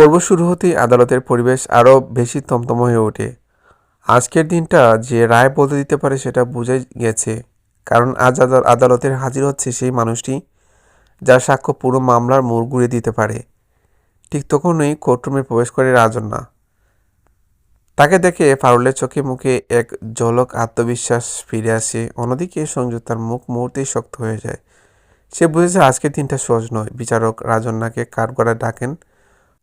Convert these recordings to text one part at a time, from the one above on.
পর্ব শুরু হতেই আদালতের পরিবেশ আরও বেশি তমতম হয়ে ওঠে। আজকের দিনটা যে রায় বদলে দিতে পারে সেটা বুঝে গেছে, কারণ আজ আদাল- আদালতের হাজির হচ্ছে সেই মানুষটি যার সাক্ষ্য পুরো মামলার মোড় ঘুরিয়ে দিতে পারে। ঠিক তখনই কোর্টরুমে প্রবেশ করে রাজন্যা। তাকে দেখে ফারুলের চোখে মুখে এক ঝলক আত্মবিশ্বাস ফিরে আসে, অন্যদিকে সংযুক্তার মুখ মুহূর্তেই শক্ত হয়ে যায়। সে বুঝেছে আজকের দিনটা সহজ নয়। বিচারক রাজন্যাকে কাঠগড়ায় ডাকেন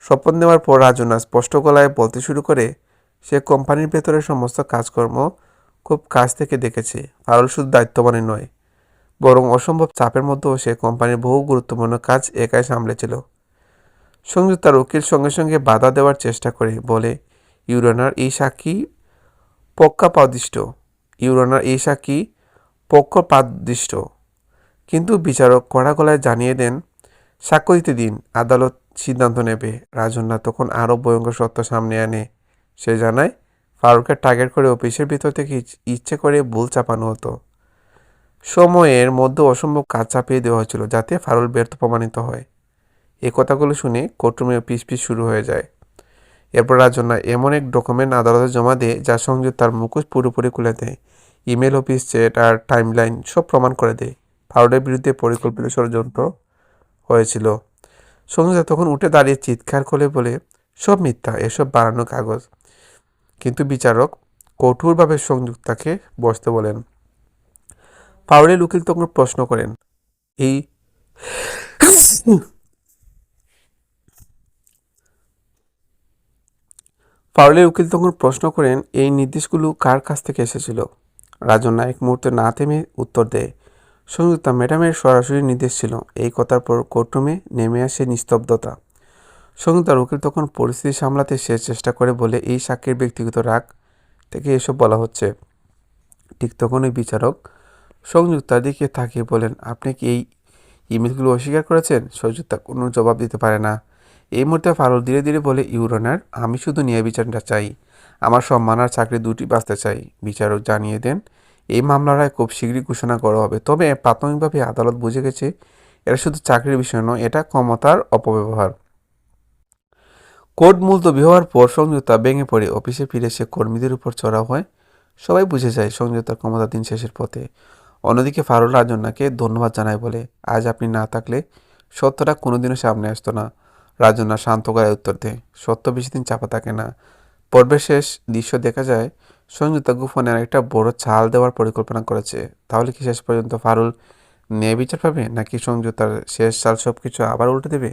শপথ নেওয়ার পর রাজনা স্পষ্ট গলায় বলতে শুরু করে, সে কোম্পানির ভেতরে সমস্ত কাজকর্ম খুব কাছ থেকে দেখেছে ফারুল শুধু দায়িত্ববানই নয়। বরং অসম্ভব চাপের মধ্যেও সে কোম্পানির বহু গুরুত্বপূর্ণ কাজ একাই সামলেছিল। সংযুক্তার উকিল সঙ্গে সঙ্গে বাধা দেওয়ার চেষ্টা করে বলে, ইউরানার এই সাক্ষী পক্ষাপাদিষ্ট। ইউরানার এই সাক্ষী পক্ষপাদিষ্ট কিন্তু বিচারক কড়া গলায় জানিয়ে দেন, সাক্ষ্য দিতে দিন, আদালত সিদ্ধান্ত নেবে। রাজন্যা তখন আরও ভয়ঙ্কর সত্য সামনে আনে। সে জানায় ফারুকের টার্গেট করে অফিসের ভিতর থেকে ইচ- ইচ্ছে করে ভুল চাপানো হতো। সময়ের মধ্যে অসম্ভব কাজ চাপিয়ে দেওয়া হয়েছিল যাতে ফারুল ব্যর্থ প্রমাণিত হয়। এই কথাগুলো শুনে কোর্টরুমে পিস শুরু হয়ে যায়। এরপর রাজন্যা এমন এক ডকুমেন্ট আদালতে জমা দেয় যা সঙ্গে তার মুখোশ পুরোপুরি খুলে দেয়। ইমেল, অফিস চেট আর টাইমলাইন সব প্রমাণ করে দেয়। ফারুলের বিরুদ্ধে পরিকল্পিত ষড়যন্ত্র হয়েছিল। সঙ্গীতা তখন উঠে দাঁড়িয়ে চিৎকার করে বলে, সব মিথ্যা, এসব বানানো কাগজ। কিন্তু বিচারক কঠোরভাবে সংযুক্তাকে বসতে বলেন। পাউলের উকিল তখন প্রশ্ন করেন, এই পাউলের উকিল তখন প্রশ্ন করেন, এই নির্দেশগুলো কার কাছ থেকে এসেছিল? রাজন্যা এক মুহূর্তে না থেমে উত্তর দেয় সংযুক্তা ম্যাডামের সরাসরি নির্দেশ ছিল, এই কথার পর কোর্টরুমে নেমে আসে নিস্তব্ধতা। সংযুক্তার উকিল তখন পরিস্থিতি সামলাতে শেষ চেষ্টা করে বলে, এই সাক্ষীর ব্যক্তিগত রাগ থেকে এসব বলা হচ্ছে। ঠিক তখনই বিচারক সংযুক্তার দিকে তাকিয়ে বলেন, আপনি কি এই ইমেলগুলো অস্বীকার করেছেন? সংযুক্তা কোনো জবাব দিতে পারে না। এই মুহূর্তে ফারুল ধীরে ধীরে বলে ইউরনার আমি শুধু ন্যায় বিচারটা চাই। আমার সম্মান আর চাকরি দুটি বাঁচতে চাই। বিচারক জানিয়ে দেন এই মামলার রায় খুব শীঘ্রই ঘোষণা করা হবে। তবে প্রাথমিকভাবে আদালত বুঝে গেছে এটা শুধু চাকরির বিষয় নয়, এটা ক্ষমতার অপব্যবহার। কোর্ট মুলতবি হওয়ার পর সংযুক্তা ভেঙে পড়ে, অফিসে ফিরে সে কর্মীদের উপর চড়াও হয়। সবাই বুঝে যায় সংযুক্তার ক্ষমতা দিন শেষের পথে। অন্যদিকে ফারুল রাজন্যাকে ধন্যবাদ জানায় বলে, আজ আপনি না থাকলে সত্যটা কোনোদিনও সামনে আসতো না। রাজন্যা শান্ত গলায় উত্তর দেয়, সত্য বেশি দিন চাপা থাকে না। পর্বের শেষ দৃশ্য দেখা যায় সংযুক্তা গোপনে একটা বড় চাল দেওয়ার পরিকল্পনা করেছে। তাহলে কি শেষ পর্যন্ত ফারুল ন্যায় বিচার পাবে, নাকি সংযুক্তার শেষ চাল সব কিছু আবার উল্টে দেবে?